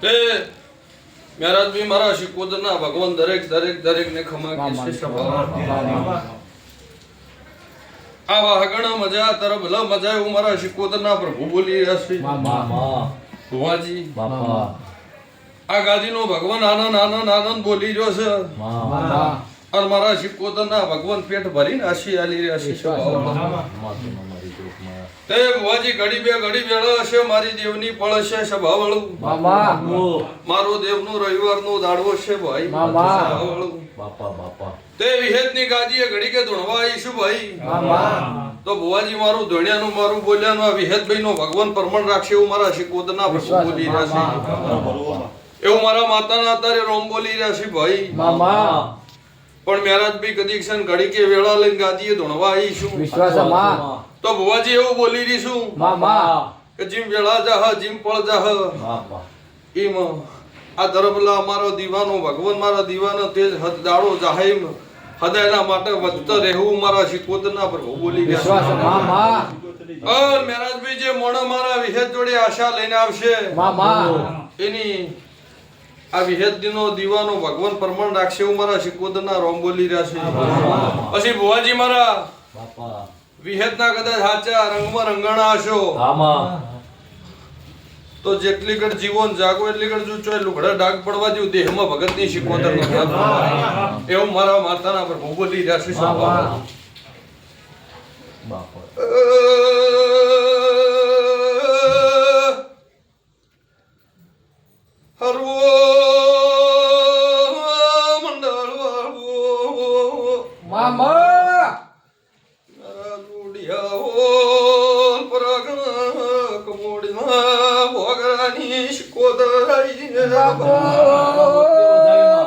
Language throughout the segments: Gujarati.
તે મહારાજ બી મારા શિકોદરના ભગવાન દરેક દરેક દરેક ને ખમા કે આવા હગણ મજા તરફ લ મજા એવું મારા શિકોદરના પ્રભુ બોલી રહ્યા છે ભુવાજી. આ ગાદીનો ભગવાન આનંદ આનંદ આનંદ બોલી રહ્યો છે. અને મારા શિકોદરના ભગવાન પેટ ભરીને આશી આલી ભાવ તે ભુવાજી ઘડી બે ઘડી વેળા હશે મારી દેવની પળ હશે સભાવાળું. મારો દેવનું રવિવારનું દાડવો છે ભાઈ. મામા. સભાવાળું. તે વિહેતની ગાદીએ ઘડી કે ધૂણવા આવીશું ભાઈ. તો ભુવાજી મારું ધોણિયાનું મારું બોલ્યાનું આ વિહેતભાઈનો ભગવાન પ્રમાણ રાખશે એવું મારા શિકોદના પ્રભુ બોલી રહ્યા છે. એવું મારા માતાના અત્યારે રોમ બોલી રહ્યા છે ભાઈ. પણ મહારાજ બી કદી ક્ષણ ઘડી કે વેળા લઈને ગાદીએ ધૂણવા આવીશું વિશ્વાસમાં તો ભુવાજી એવું બોલી રહીશું મામા કે જીમ વેળા જાહ જીમ પળ જાહ. એમ આ ધર્મલા મારો દીવાનો ભગવાન મારા દીવાનો તેજ હદ દાડો જાહેમ હદાયના માટે વધતો રહેવું મારા શિકોતના પ્રભુ બોલી ગયા વિશ્વાસમાં મા મહારાજ મહારાજભાઈ જે મોણો મારા વિહેત જોડે આશા લઈને આવશે મામા એની આ વિહેદ દિનો દીવાનો ભગવાન પ્રમાણ રાખશે એવું મારા શિકોતરના રોમ બોલી રહ્યા છે. પછી ભુવાજી મારા વિહેદના કદાચ સાચા રંગમાં રંગાણા હશો. તો જેટલી ઘડ જીવન જાગો એટલી ઘડ જો ચોય લુગડા ડાગ પડવા જેવું દેહમાં ભગતની આપતું. એવું મારા માતાના પર બોલી રહ્યા છું. મામા! લુડિયાઓ પરાગણા કમોડીમાં ભોગરાની શિકોતર આવી બાપો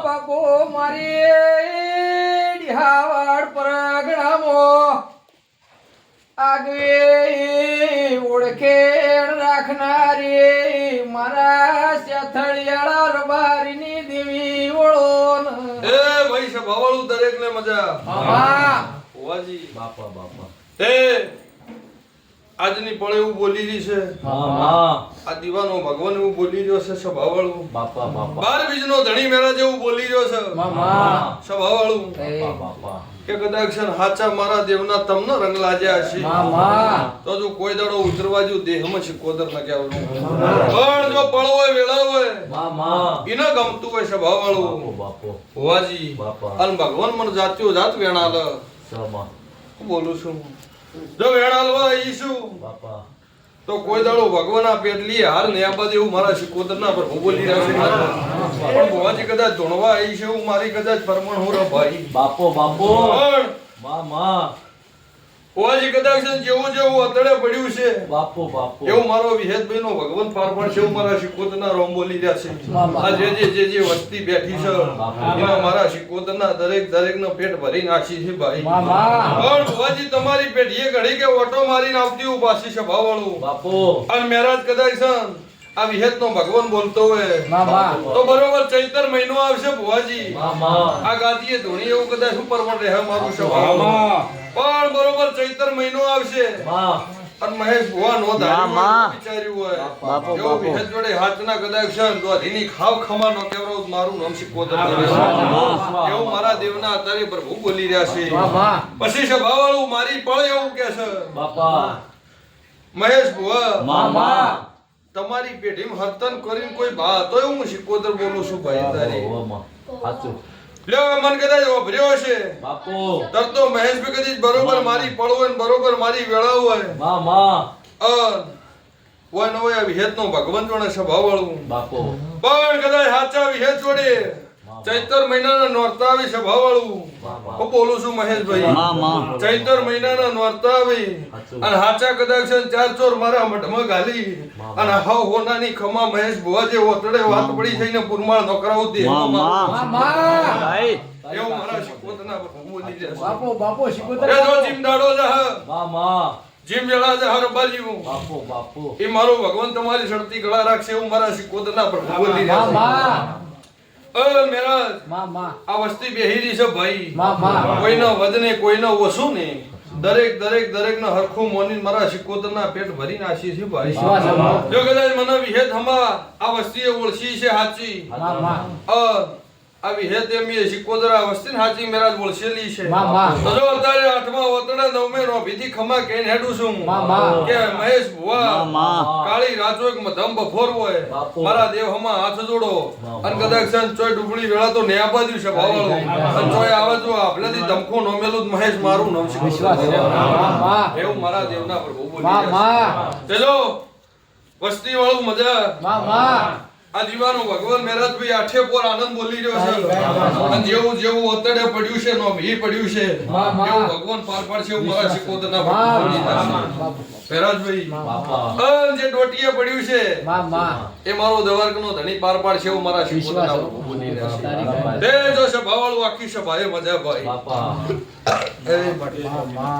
બાપો મારી ડિહાવાડ પરગણામો આગવે ઓળખેણ રાખનારી મારા સેથળિયાળા રબારીની દેવી ઓળો એ ભાઈ દરેક ને મજા. હોવાજી બાપા બાપા. એ આજની પળે એવું બોલી રહી છે. આ દીવાનો ભગવાન એવું બોલી રહ્યો છે સભાવાળું. બાર બીજનો ધણી મેરા જેવું બોલી રહ્યો છે. મામા સભાવાળું. કે કદાચ હાચા મારા દેવના તમને રંગ લાજ્યા છે તો જો કોઈ દાડો ઉતરવા જો દેહમાં ન કહેવાનું પણ જો પળ હોય વેળા હોય એને ગમતું હોય સભાવાળું હોવાજી અને ભગવાન મને જાત્યો જાત વેણાલ. બોલું છું? જો વેણાલવા ઈશું તો કોઈ દાડો ભગવાન આ પેટલી હાર ને આ બાજુ એવું મારા શિકોતરના પર હું બોલી રહ્યો છું. પણ ભુવાજી કદાચ ધોણવા આવી છે હું મારી કદાચ પરમણ હું રો ભાઈ બાપો બાપો. પણ મામા. ભુવાજી કદાચ જેવું જેવું અતડે પડ્યું છે. બાપો બાપો. એવું મારો વિહેતભાઈ નો ભગવાન પારપણ છે એવું મારા શિકોતરના રોમ બોલી રહ્યા છે આ જે જે જે જે વસ્તી બેઠી છે એના મારા શિકોતરના દરેક દરેક નો પેટ ભરી નાખી છે ભાઈ. પણ ભુવાજી તમારી પેઢીએ ઘડી કે ઓટો મારીને આવતી પાછી સભા વાળું બાપો. અને મહારાજ કદાચ ને આ વિહેત નો ભગવાન બોલતો હોય. તો બરોબર ચૈતર મહિનો આવશે ભુવાજી. મામા આ ગાદીએ ધોણી એવું કદાચ હું પણ રહે મારું સભા પણ બરોબર ચૈતર મહિનો આવશે. અને મહેશ ભુવા નો વિચાર્યું હોય. બાપો, વિહેત જોડે હાથના કદાચ છે તો ધીની ખાવ ખમા નો કેવરો મારું નામ શીખવતર એવું મારા દેવના અત્યારે પ્રભુ બોલી રહ્યા છે. પછી સભા વાળું મારી પળ એવું કે છે. બાપા. મહેશ ભુવા. મામા તમારી પેઢીમાં હર્તન કરીને કોઈ બા તો એવું હું શિકોતર બોલું છું ભાઈ તારી. સાચું. લ્યો મન કદાચ ઓભર્યો છે બાપો. તરતો મહેશભાઈ કદાચ બરોબર મારી ને બરોબર મારી વેળા હોય. મામા અ હોય ને આ વિહેતનો ભગવાન જોડે સ્વભાવ વાળું બાપુ. પણ કદાચ સાચા વિહેત જોડે ચૈતર મહિનાના નોરતાવી હું બોલું છું મહેશભાઈ. ચૈતર મહિનાના નોરતાવી અને હાચા કદાચ છે ચાર ચોર મારા મઠમાં ગાલી. અને હાવ હોનાની ખમા મહેશ ભુવા જે ઓતડે વાત પડી થઈને પુરમાળ નોકરાવું દે એવું મારા શિકોતના પર હું બોલી રહ્યા છું. બાપો બાપો શિકોતર એ જો જીમ દાડો જહ મામા જીમ વેળા જહ રબાજીવું બાપો બાપો. એ મારો ભગવાન તમારી શરતી ગળા રાખશે એવું મારા શિકોતરના પર હું બોલી રહ્યા આ વસ્તી બેહી રહી છે ભાઈ. કોઈનો વધને કોઈનો ઓછું ને. દરેક દરેક દરેક નો હરખું મોની મારા સિકોતર ના પેટ ભરી નાખી છે ભાઈ. જો કદાચ મને વિહેત હમા આ વસ્તી ઓળખી છે સાચી. માં હે એ શિકોતર આ વસ્તી સાચી મેરા જ છે. માં માં. તો જો અત્યારે આઠમા વતના નવમે નો વિધિ ખમા કહીને હેડું છું માં માં. કે મહેશ ભુવા માં. કાળી રાજો એક મધમ બફોર હે મારા દેવ હમા હાથ જોડો. અન કદાચ સંત ચોય ડુબળી વેળા તો ન્યા બાજુ છે ભાવાળો અન ચોય આવે જો આપલેથી ધમકો નો મેલું મહેશ મારું નામ છે. વિશ્વાસમાં માં. એવું મારા દેવના પ્રભુ બોલી માં માં છે. વસ્તી વાળું મજા. માં માં. આ દીવાનો ભગવાન મહેરાજભાઈ આઠે પોર આનંદ બોલી રહ્યો છે. અને જેવું જેવું ઓતડે પડ્યું છે નો ભી પડ્યું છે. એવું ભગવાન પાર પાડશે એવું મારા શિકોતના છે. મહેરાજભાઈ જે ડોટીએ પડ્યું છે એ મારો દવારકનો ધણી પાર પાડશે એવું મારા શિકોતના બોલી રહ્યા છે. જો સભાવાળું આખી સભાએ મજા ભાઈ. બાપા. એ માટે માં માં